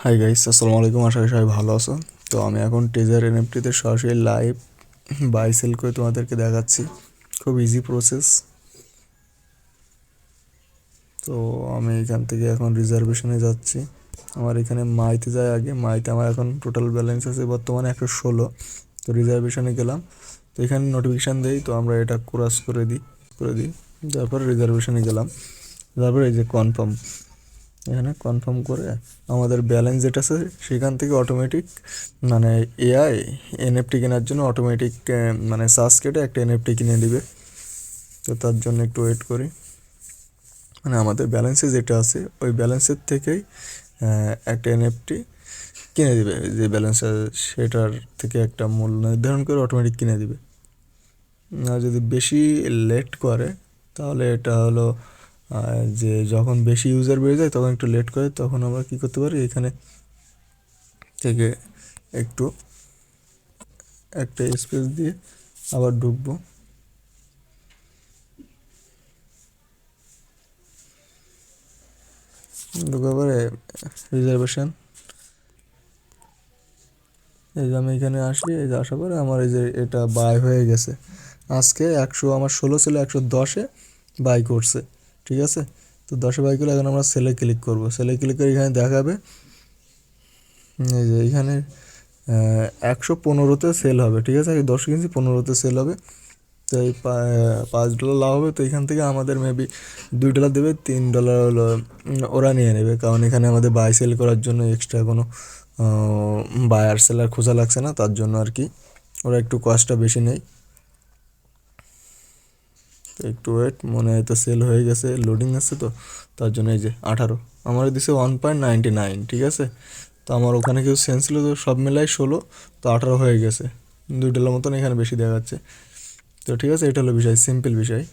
Hi guys আসসালামু আলাইকুম, আশা করি সবাই ভালো আছো তো আমি এখন টেজার এনএফটিতে সরাসরি লাইভ বাই সেল করে তোমাদেরকে দেখাচ্ছি। খুব ইজি প্রসেস তো আমি এখান থেকে এখন রিজার্ভেশনে যাচ্ছি। আমার এখানে মাইতে যায় আগে। মাইতে আমার এখন টোটাল ব্যালেন্স আছে বর্তমানে একশো ষোলো। তো রিজার্ভেশনে গেলাম। তো এখানে নোটিফিকেশান দেই, তো আমরা এটা ক্রস করে দিই করে দিই। তারপর রিজার্ভেশনে গেলাম। তারপর এই যে কনফার্ম এখানে কনফার্ম করে আমাদের ব্যালেন্স যেটা আছে, সেখান থেকে অটোমেটিক মানে এআই এনএফটি কেনার জন্য অটোমেটিক মানে সার্চ কেটে একটা এনএফটি কিনে দিবে। তো তার জন্য একটু ওয়েট করি। মানে আমাদের ব্যালেন্সে যেটা আছে, ওই ব্যালেন্সের থেকেই একটা এনএফটি কিনে দিবে। যে ব্যালেন্স সেটার থেকে একটা মূল্য নির্ধারণ করে অটোমেটিক কিনে দিবে। আর যদি বেশি লেট করে, তাহলে এটা হলো যে যখন বেশি ইউজার বেড়ে যায়, তখন একটু লেট করে, তখন আমরা কী করতে পারি? এখানে থেকে একটু একটা স্পেস দিয়ে আবার ঢুকবো। ঢুকার পরে রিজার্ভেশন এই যে আমি এখানে আসি, এই যে আসার পরে আমার এই যে এটা বাই হয়ে গেছে। আজকে একশো, আমার ষোলো ছিল, একশো দশে বাই করছে। ঠিক আছে? তো দশে বাই করলে এখন আমরা সেলে ক্লিক করব। সেলে ক্লিক করে এখানে দেখাবে, এই যে এখানে একশো পনেরোতে সেল হবে, ঠিক আছে? দশ কিনছি পনেরোতে সেল হবে। তো এই পাঁচ ডলার লাভ হবে। তো এখান থেকে আমাদের মেবি দুই ডলার দেবে, তিন ডলার ওরা নিয়ে নেবে। কারণ এখানে আমাদের বাই সেল করার জন্য এক্সট্রা কোনো বায়ার সেলার খোঁজা লাগছে না। তার জন্য আর কি, ওরা একটু কস্টটা বেশি তো একটু ওয়েট মনে হয় তো সেল হয়ে গেছে লোডিং আছে তো, তার জন্য এই যে আঠারো। আমার দিছে ওয়ান পয়েন্ট নাইনটি নাইন ঠিক আছে? তো আমার ওখানে কিছু সেন্স ছিল তো সব মেলাই ষোলো, তো আঠারো হয়ে গেছে। দুই ডলার মতন এখানে বেশি দেখা যাচ্ছে তো ঠিক আছে, এটা হলো বিষয় সিম্পল বিষয়।